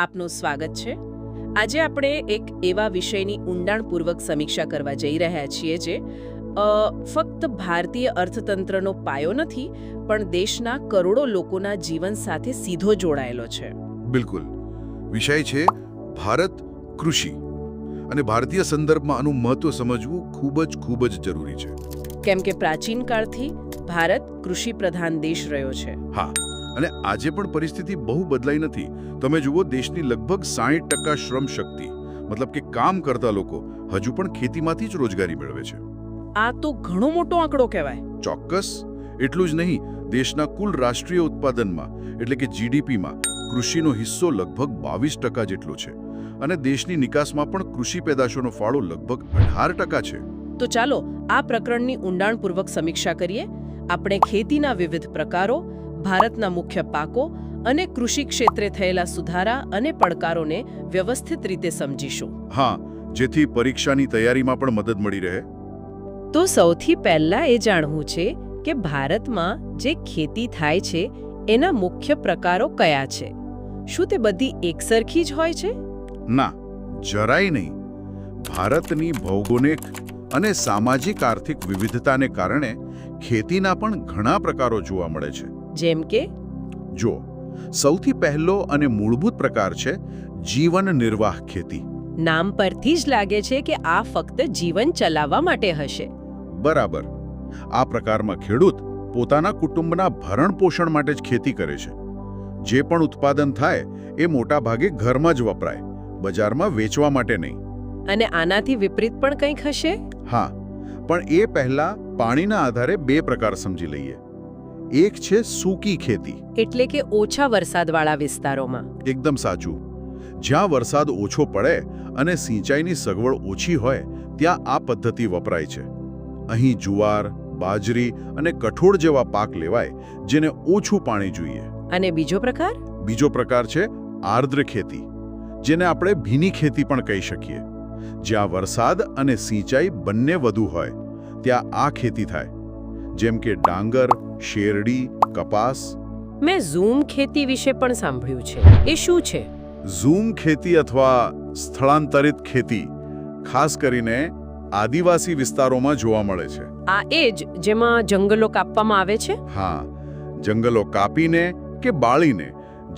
આપનું સ્વાગત છે. આજે આપણે એક એવા વિષયની ઊંડાણપૂર્વક સમીક્ષા કરવા જઈ રહ્યા છીએ જે ફક્ત ભારતીય અર્થતંત્રનો પાયો નથી પણ દેશના કરોડો લોકોના જીવન સાથે સીધો જોડાયેલો છે. બિલકુલ. વિષય છે ભારત કૃષિ. અને ભારતીય સંદર્ભમાં આનું મહત્વ સમજવું ખૂબ જ ખૂબ જ જરૂરી છે. કેમ કે પ્રાચીન કાળથી ભારત કૃષિ પ્રધાન દેશ રહ્યો છે. હા. અને આજે પણ પરિસ્થિતિ બહુ બદલાઈ નથી. તમે જુઓ દેશની લગભગ સાહીઠ ટકા શ્રમ શક્તિ મતલબ કે કામ કરતા લોકો હજુ પણ ખેતીમાંથી જ રોજગારી મેળવે છે. આ તો ઘણો મોટો આંકડો કહેવાય. ચોક્કસ. એટલું જ નહીં દેશના કુલ રાષ્ટ્રીય ઉત્પાદનમાં એટલે કે જીડીપીમાં કૃષિનો હિસ્સો લગભગ બાવીસ ટકા જેટલો છે. અને દેશની નિકાસમાં પણ કૃષિ પેદાશોનો ફાળો લગભગ અઢાર ટકા છે. તો ચાલો આ પ્રકરણની ઊંડાણપૂર્વક સમીક્ષા કરીએ. આપણે ખેતીના વિવિધ પ્રકારો ભારતના મુખ્ય પાકો અને કૃષિ ક્ષેત્રે થયેલા સુધારા અને પડકારોને વ્યવસ્થિત રીતે સમજીશું. હા જેથી પરીક્ષાની તૈયારીમાં પણ મદદ મળી રહે. તો સૌથી પહેલા એ જાણવું છે કે ભારતમાં જે ખેતી થાય છે એના મુખ્ય પ્રકારો કયા છે? શું તે બધી એકસરખી જ હોય છે? ના જરાય નહીં. ભારતની ભૌગોલિક અને સામાજિક આર્થિક વિવિધતાને કારણે ખેતીના પણ ઘણા પ્રકારો જોવા મળે છે. જેમ કે જો સૌથી પહેલો અને મૂળભૂત પ્રકાર છે જીવન નિર્વાહ ખેતી. નામ પરથી જ લાગે છે કે આ ફક્ત જીવન ચલાવવા માટે હશે. બરાબર. આ પ્રકારમાં ખેડૂત પોતાના કુટુંબના ભરણ પોષણ માટે જ ખેતી કરે છે. જે પણ ઉત્પાદન થાય એ મોટા ભાગે ઘરમાં જ વપરાય બજારમાં વેચવા માટે નહીં. અને આનાથી વિપરીત પણ કંઈક હશે? હા પણ એ પહેલા પાણીના આધારે બે પ્રકાર સમજી લઈએ. એક છે સૂકી ખેતી. એટલે કે ઓછા વરસાદવાળા વિસ્તારોમાં. એકદમ સાચું. જ્યાં વરસાદ ઓછો પડે અને સિંચાઈની સગવડ ઓછી હોય ત્યાં આ પદ્ધતિ વપરાય છે. અહીં જુવાર બાજરી અને કઠોળ જેવા પાક લેવાય જેને ઓછું પાણી જોઈએ. અને બીજો પ્રકાર? બીજો પ્રકાર છે આર્દ્ર ખેતી જેને આપણે ભીની ખેતી પણ કહી શકીએ. જ્યાં વરસાદ અને સિંચાઈ બંને વધુ હોય ત્યાં આ ખેતી થાય. જેમ કે ડાંગર શેરડી કપાસ. મેં ઝૂમ ખેતી વિશે પણ સાંભળ્યું છે. એ શું છે? ઝૂમ ખેતી અથવા સ્થળાંતરિત ખેતી ખાસ કરીને આદિવાસી વિસ્તારોમાં જોવા મળે છે. આ એ જ જેમાં જંગલો કાપવામાં આવે છે? હા જંગલો કાપીને કે બાળીને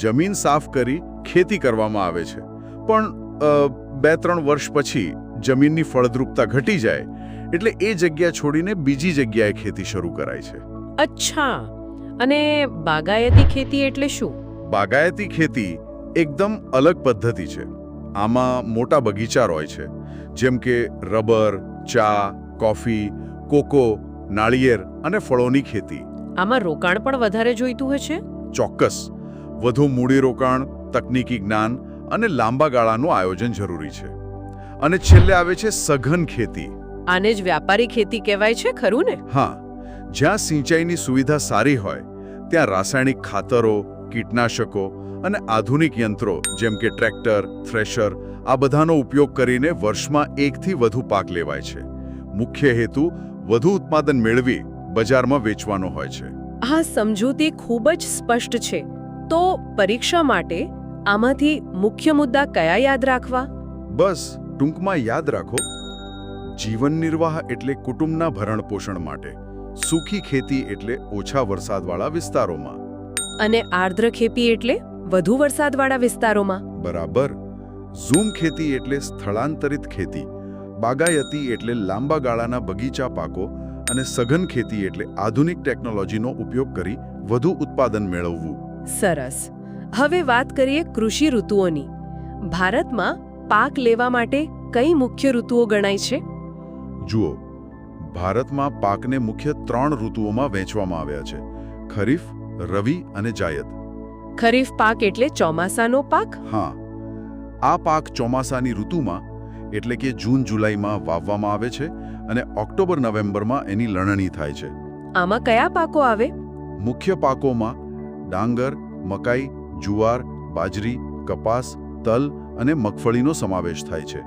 જમીન સાફ કરી ખેતી કરવામાં આવે છે. પણ બે ત્રણ વર્ષ પછી જમીનની ફળદ્રુપતા ઘટી જાય એટલે એ જગ્યા છોડીને બીજી જગ્યાએ ખેતી શરૂ કરાય છે. અચ્છા. અને બાગાયતી ખેતી એટલે શું? બાગાયતી ખેતી એકદમ અલગ પદ્ધતિ છે. આમાં મોટા બગીચા હોય છે જેમ કે રબર ચા કોફી કોકો નાળિયેર અને ફળોની ખેતી. આમાં રોકાણ પણ વધારે જોઈતું હોય છે? ચોક્કસ. વધુ મૂડીરોકાણ તકનીકી જ્ઞાન અને લાંબા ગાળાનું આયોજન જરૂરી છે. અને છેલ્લે આવે છે સઘન ખેતી. આને જ વ્યાપારી ખેતી કહેવાય છે ખરું ને? હા જ્યાં સિંચાઈની સુવિધા સારી હોય ત્યાં રાસાયણિક ખાતરો કીટનાશકો અને આધુનિક યંત્રો જેમ કે ટ્રેક્ટર થ્રેશર આ બધાનો ઉપયોગ કરીને વર્ષમાં એકથી વધુ પાક લેવાય છે. મુખ્ય હેતુ વધુ ઉત્પાદન મેળવી બજારમાં વેચવાનો હોય છે. આ સમજૂતી ખૂબ જ સ્પષ્ટ છે. તો પરીક્ષા માટે આમાંથી મુખ્ય મુદ્દા કયા યાદ રાખવા? બસ ટૂંકમાં યાદ રાખો. જીવન નિર્વાહ એટલે કુટુંબના ભરણ પોષણ માટે સુખી ખેતી એટલે ઓછા વરસાદવાળા વિસ્તારોમાં. અને આર્દ્ર ખેતી એટલે વધુ વરસાદવાળા વિસ્તારોમાં. બરાબર. ઝૂમ ખેતી એટલે સ્થળાંતરિત ખેતી બાગાયતી એટલે લાંબા ગાળાના બગીચા પાકો અને સઘન ખેતી એટલે આધુનિક ટેકનોલોજીનો ઉપયોગ કરી વધુ ઉત્પાદન મેળવવું. સરસ. હવે વાત કરીએ કૃષિ ઋતુઓની. ભારતમાં પાક લેવા માટે કઈ મુખ્ય ઋતુઓ ગણાય છે? જુઓ ભારતમાં પાકને મુખ્ય ત્રણ ઋતુઓમાં વહેંચવામાં આવ્યા છે ખરીફ રવિ અને જાયદ. ખરીફ પાક એટલે ચોમાસાનો પાક? હા. આ પાક ચોમાસાની ઋતુમાં એટલે કે જૂન જુલાઈમાં વાવવામાં આવે છે અને ઓક્ટોબર નવેમ્બરમાં એની લણણી થાય છે. આમાં કયા પાકો આવે? મુખ્ય પાકોમાં ડાંગર મકાઈ જુવાર બાજરી કપાસ તલ અને મગફળીનો સમાવેશ થાય છે.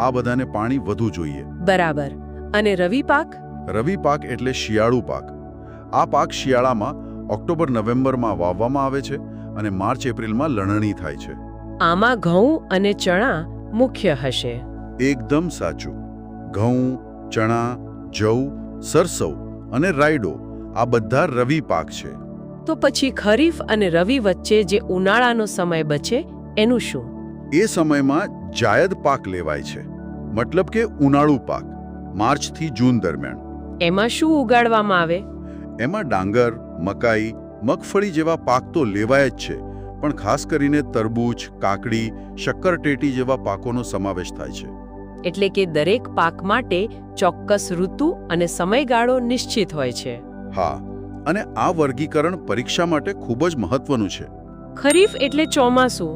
આ બધાને પાણી વધુ જોઈએ. બરાબર. અને રવિ પાક? રવિ પાક એટલે શિયાળુ પાક. આ પાક શિયાળામાં ઓક્ટોબર નવેમ્બરમાં વાવવામાં આવે છે અને માર્ચ એપ્રિલમાં લણણી થાય છે. આમાં ઘઉં અને ચણા મુખ્ય હશે. એકદમ સાચું. ઘઉં ચણા જવ સરસવ અને રાયડો આ બધા રવિ પાક છે. તો પછી ખરીફ અને રવિ વચ્ચે જે ઉનાળાનો સમય બચે એનું શું? એ સમયમાં જાયદ પાક લેવાય છે. મતલબ કે ઉનાળુ પાક માર્ચથી જૂન દરમિયાન. એમાં શું ઉગાડવામાં આવે? એમાં ડાંગર મકાઈ મગફળી જેવા પાક તો લેવાય જ છે પણ ખાસ કરીને તરબૂચ કાકડી શક્કરટેટી જેવા પાકોનો સમાવેશ થાય છે. એટલે કે દરેક પાક માટે ચોક્કસ ઋતુ અને સમયગાળો નિશ્ચિત હોય છે. હા અને આ વર્ગીકરણ પરીક્ષા માટે ખૂબ જ મહત્વનું છે. ખરીફ એટલે ચોમાસું.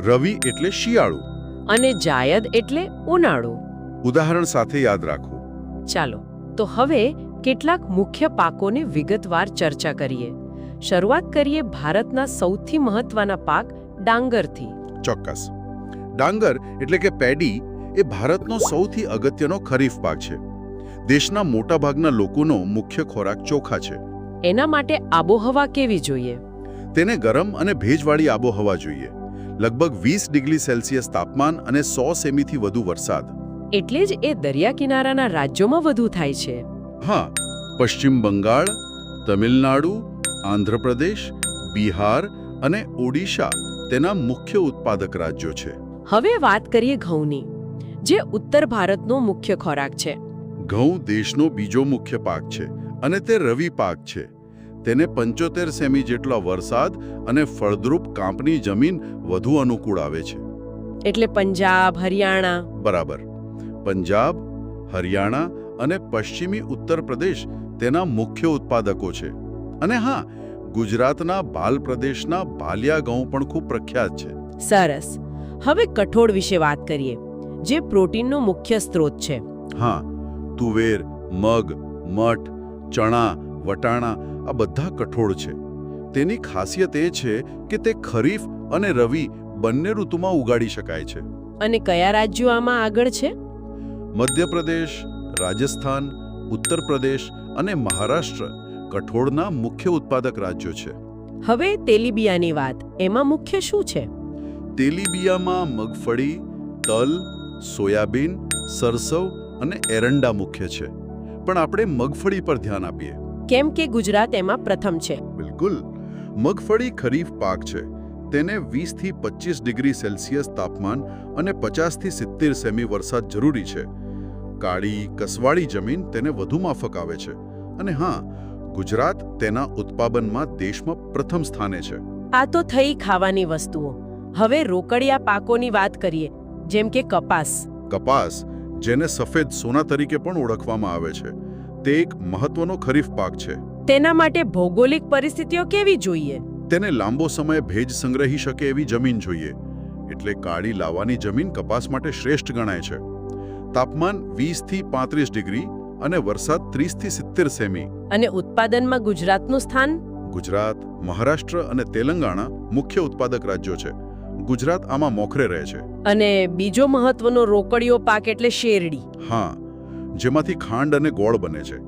રવિ એટલે શિયાળુ. અને જાયદ એટલે ઉનાળો. ઉદાહરણ સાથે યાદ રાખો. ચાલો તો હવે કેટલાક મુખ્ય પાકોને વિગતવાર ચર્ચા કરીએ. શરૂઆત કરીએ ભારતના સૌથી મહત્વના પાક ડાંગરથી. ચોક્કસ. ડાંગર એટલે કે પેડી એ ભારતનો સૌથી અગત્યનો ખરીફ પાક છે. દેશના મોટાભાગના લોકોનો મુખ્ય ખોરાક ચોખા છે. એના માટે આબોહવા કેવી જોઈએ? તેને ગરમ અને ભેજવાળી આબોહવા જોઈએ. લગભગ વીસ ડિગ્રી સેલ્સિયસ તાપમાન અને સો સેમીથી વધુ વરસાદ. એટલે જ એ દરિયા કિનારાના રાજ્યોમાં વધુ થાય છે. હા પશ્ચિમ બંગાળ તમિલનાડુ આંધ્રપ્રદેશ બિહાર અને ઓડિશા તેના મુખ્ય ઉત્પાદક રાજ્યો છે. હવે વાત કરીએ ઘઉંની જે ઉત્તર ભારતનો મુખ્ય ખોરાક છે. ઘઉં દેશનો બીજો મુખ્ય પાક છે અને તે રવિ પાક છે. તેને પંચોતેર સેમી જેટલા વરસાદ અને ફળદ્રુપ કાંપની જમીન વધુ અનુકૂળ આવે છે. એટલે પંજાબ હરિયાણા. બરાબર. પંજાબ હરિયાણા અને પશ્ચિમી ઉત્તર પ્રદેશ તેના મુખ્ય ઉત્પાદકો છે. અને હા ગુજરાતના બાલ પ્રદેશના ભાલિયા ઘઉં પણ ખૂબ પ્રખ્યાત છે. સરસ. હવે કઠોળ વિશે વાત કરીએ જે પ્રોટીનનો મુખ્ય સ્ત્રોત છે. હા તુવેર મગ મઠ ચણા વટાણા આ બધા કઠોળ છે. તેની ખાસિયત એ છે કે તે ખરીફ અને રવિ બંને ઋતુમાં ઉગાડી શકાય છે. અને કયા રાજ્યો આમાં આગળ છે? મધ્યપ્રદેશ રાજસ્થાન ઉત્તર પ્રદેશ અને મહારાષ્ટ્ર કઠોળના મુખ્ય ઉત્પાદક રાજ્યો છે. હવે તેલીબિયાની વાત. એમાં મુખ્ય શું છે? તેલીબિયામાં મગફળી તલ સોયાબીન સરસવ અને એરંડા મુખ્ય છે. પણ આપણે મગફળી પર ધ્યાન આપીએ. કેમ કે ગુજરાત એમાં પ્રથમ છે? બિલકુલ. મગફળી ખરીફ પાક છે. તેને 20 થી 25 ડિગ્રી સેલ્સિયસ તાપમાન અને 50 થી 70 સેમી વરસાદ જરૂરી છે. કાળી કસવાળી જમીન તેને વધુ માફક આવે છે. અને હા ગુજરાત તેના ઉત્પાદનમાં દેશમાં પ્રથમ સ્થાને છે. આ તો થઈ ખાવાની વસ્તુઓ. હવે રોકડિયા પાકોની વાત કરીએ જેમ કે કપાસ. કપાસ જેને સફેદ સોના તરીકે પણ ઓળખવામાં આવે છે. તે એક મહત્વનો ખરીફ પાક છે. તેના માટે ભૌગોલિક પરિસ્થિતિઓ કેવી જોઈએ? તેને લાંબો સમય ભેજ સંગ્રહી શકે એવી જમીન જોઈએ. એટલે કાળી લાવાની જમીન કપાસ માટે શ્રેષ્ઠ ગણાય છે. તાપમાન 20 થી 35 ડિગ્રી અને વરસાદ 30 થી 70 સેમી. અને ઉત્પાદનમાં ગુજરાતનું સ્થાન? ગુજરાત મહારાષ્ટ્ર અને તેલંગાણા મુખ્ય ઉત્પાદક રાજ્યો છે. ગુજરાત આમાં મોખરે રહે છે. અને બીજો મહત્વનો રોકડીયો પાક એટલે શેરડી. હા જેમાંથી ખાંડ અને ગોળ બને છે.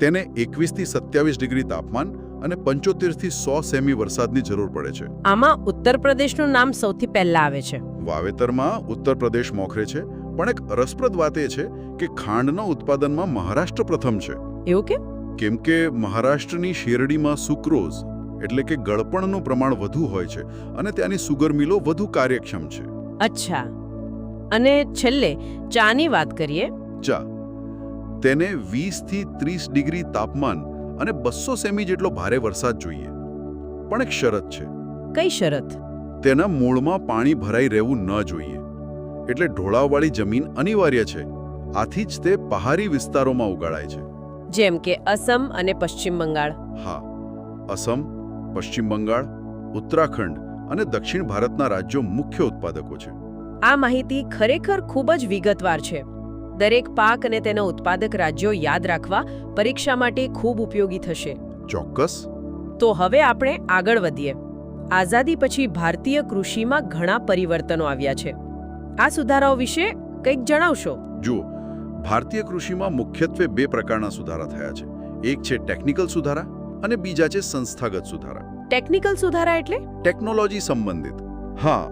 તેને એકવીસથી સત્યાવીસ ડિગ્રી તાપમાન અને પંચોતેરથી સો સેમી વરસાદની જરૂર પડે છે. આમાં ઉત્તર પ્રદેશનું નામ સૌથી પહેલા આવે છે. વાવેતરમાં ઉત્તર પ્રદેશ મોખરે છે પણ એક રસપ્રદ વાત એ છે કે ખાંડના ઉત્પાદનમાં મહારાષ્ટ્ર પ્રથમ છે. એવું કે? કેમ કે મહારાષ્ટ્રની શેરડીમાં સુક્રોઝ એટલે કે ગળપણનું પ્રમાણ વધુ હોય છે અને ત્યાંની સુગર મિલો વધુ કાર્યક્ષમ છે. અચ્છા. અને છેલ્લે ચાની વાત કરીએ. ચા. તેને 20 થી 30 ડિગ્રી તાપમાન અને 200 સેમી જેટલો ભારે વરસાદ જોઈએ. પણ એક શરત છે. કઈ શરત? તેના મૂળમાં પાણી ભરાઈ રહેવું ન જોઈએ. એટલે ઢોળાવવાળી જમીન અનિવાર્ય છે. આથી જ તે પહાડી વિસ્તારોમાં ઉગાડાય છે. જેમ કે અસમ અને પશ્ચિમ બંગાળ. હા. અસમ પશ્ચિમ બંગાળ ઉત્તરાખંડ અને દક્ષિણ ભારતના રાજ્યો મુખ્ય ઉત્પાદકો છે. આ માહિતી ખરેખર ખૂબ જ વિગતવાર છે. દરેક પાક અને તેના ઉત્પાદક રાજ્યો યાદ રાખવા પરીક્ષા માટે ખૂબ ઉપયોગી થશે. ચોક્કસ. તો હવે આપણે આગળ વધીએ. આઝાદી પછી ભારતીય કૃષિમાં ઘણા પરિવર્તનો આવ્યા છે. આ સુધારાઓ વિશે કંઈક જણાવશો? જુઓ ભારતીય કૃષિમાં મુખ્યત્વે બે પ્રકારના સુધારા થયા છે. એક છે ટેકનિકલ સુધારા અને બીજા છે સંસ્થાગત સુધારા. ટેકનિકલ સુધારા એટલે? ટેકનોલોજી સંબંધિત. હા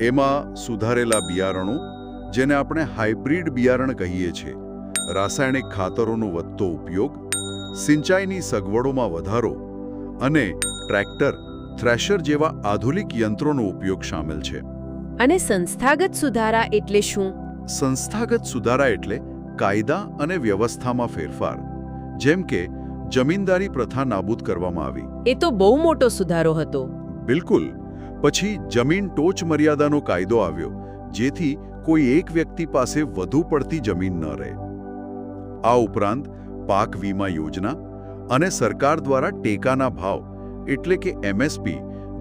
એમાં સુધારેલા બિયારણો જેને આપણે હાઇબ્રિડ બિયારણ કહીએ છીએ. રાસાયણિક ખાતરોનો વધતો ઉપયોગ સિંચાઈની સગવડોમાં વધારો અને ટ્રેક્ટર થ્રેશર જેવા આધુનિક યંત્રોનો ઉપયોગ શામેલ છે. અને સંસ્થાગત સુધારા એટલે શું? સંસ્થાગત સુધારા એટલે કાયદા અને વ્યવસ્થામાં ફેરફાર જેમ કે જમીનદારી પ્રથા નાબૂદ કરવામાં આવી. એ તો બહુ મોટો સુધારો હતો. બિલકુલ. પછી જમીન ટોચ મર્યાદાનો કાયદો આવ્યો જેથી કોઈ એક વ્યક્તિ પાસે વધુ પડતી જમીન ન રહે. આ ઉપરાંત પાક વીમા યોજના અને સરકાર દ્વારા ટેકાના ભાવ એટલે કે એમએસપી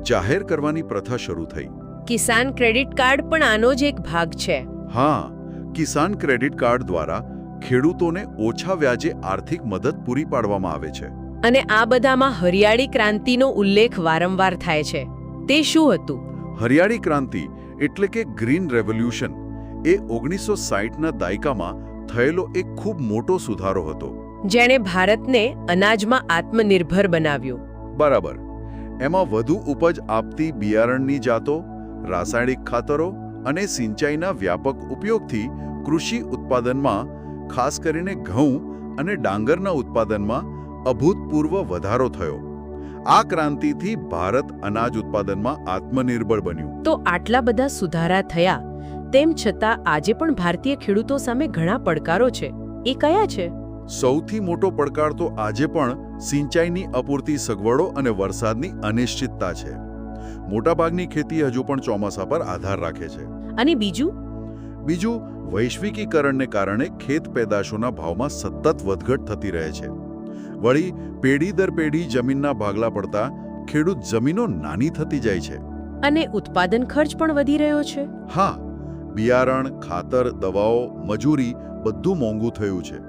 જાહેર કરવાની પ્રથા શરૂ થઈ. કિસાન ક્રેડિટ કાર્ડ પણ આનો જ એક ભાગ છે. હા કિસાન ક્રેડિટ કાર્ડ દ્વારા ખેડૂતોને ઓછા વ્યાજે આર્થિક મદદ પૂરી પાડવામાં આવે છે. અને આ બધામાં હરિયાળી ક્રાંતિનો ઉલ્લેખ વારંવાર થાય છે. તે શું હતું? હરિયાળી ક્રાંતિ એટલે કે ગ્રીન રેવોલ્યુશન એ ઓગણીસો સાહીઠના દાયકામાં થયેલો એક ખૂબ મોટો સુધારો હતો. જેણે ભારતને અનાજમાં આત્મનિર્ભર બનાવ્યું. બરાબર. એમાં વધુ ઉપજ આપતી બિયારણની જાતો રાસાયણિક ખાતરો અને સિંચાઈના વ્યાપક ઉપયોગથી કૃષિ ઉત્પાદનમાં ખાસ કરીને ઘઉં અને ડાંગરના ઉત્પાદનમાં અભૂતપૂર્વ વધારો થયો. આ ક્રાંતિથી ભારત અનાજ ઉત્પાદનમાં આત્મનિર્ભર બન્યું. તો આટલા બધા સુધારા થયા તેમ છતાં આજે પણ ભારતીય ખેડૂતો સામે ઘણા પડકારો છે. એ કયા છે? સૌથી મોટો પડકાર તો આજે પણ સિંચાઈની અપૂરતી સગવડો અને વરસાદની અનિશ્ચિતતા છે. મોટાભાગની ખેતી હજુ પણ ચોમાસા પર આધાર રાખે છે. અને બીજું? બીજું વૈશ્વિકીકરણને કારણે ખેત પેદાશોના ભાવમાં સતત વધઘટ થતી રહે છે. વળી પેઢી દર પેઢી જમીનના ભાગલા પડતા ખેડૂત જમીનો નાની થતી જાય છે. અને ઉત્પાદન ખર્ચ પણ વધી રહ્યો છે? હા બિયારણ ખાતર દવાઓ મજૂરી બધું મોંઘું થયું છે.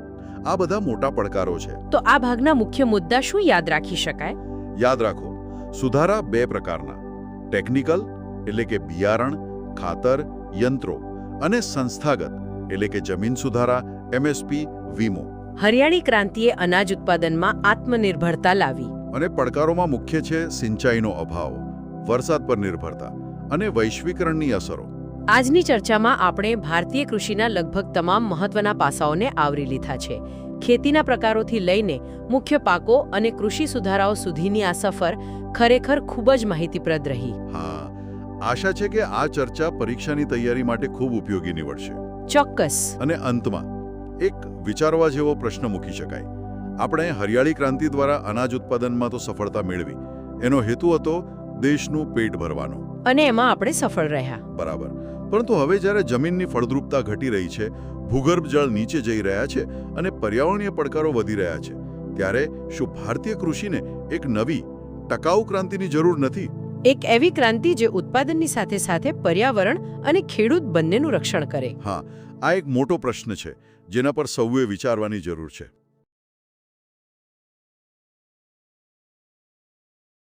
આ બધા મોટા પડકારો છે. તો આ ભાગના મુખ્ય મુદ્દા શું યાદ રાખી શકાય? યાદ રાખો સુધારા બે પ્રકારના. ટેકનિકલ એટલે કે બિયારણ ખાતર યંત્રો અને સંસ્થાગત એટલે કે જમીન સુધારા એમએસપી વીમો. હરિયાણી ક્રાંતિએ અનાજ ઉત્પાદનમાં આત્મનિર્ભરતા લાવી. અને પડકારોમાં મુખ્ય છે સિંચાઈનો અભાવ વરસાદ પર નિર્ભરતા અને વૈશ્વિકરણની અસરો. આજની ચર્ચામાં આપણે ભારતીય કૃષિના લગભગ તમામ મહત્વના પાસાઓને આવરી લીધા છે. ખેતીના પ્રકારોથી લઈને મુખ્ય પાકો અને કૃષિ સુધારાઓ સુધીની આ સફર ખરેખર ખૂબ જ માહિતીપ્રદ રહી. હા આશા છે કે આ ચર્ચા પરીક્ષાની તૈયારી માટે ખૂબ ઉપયોગી નીવડશે. ચોક્કસ. અને અંતમાં એક વિચારવા જેવો પ્રશ્ન મૂકી શકાય. આપણે હરિયાળી ક્રાંતિ દ્વારા અનાજ ઉત્પાદનમાં તો સફળતા મેળવી. એનો હેતુ હતો દેશનું પેટ ભરવાનો. અને એમાં આપણે સફળ રહ્યા. બરાબર. પરંતુ હવે જ્યારે જમીનની ફળદ્રુપતા ઘટી રહી છે ભૂગર્ભ જળ નીચે જઈ રહ્યા છે અને પર્યાવરણીય પડકારો વધી રહ્યા છે ત્યારે શું ભારતીય કૃષિને એક નવી ટકાઉ ક્રાંતિની જરૂર નથી? એક એવી ક્રાંતિ જે ઉત્પાદનની સાથે સાથે પર્યાવરણ અને ખેડૂત બંનેનું રક્ષણ કરે. હા આ એક મોટો પ્રશ્ન છે જેના પર સૌએ વિચારવાની જરૂર છે.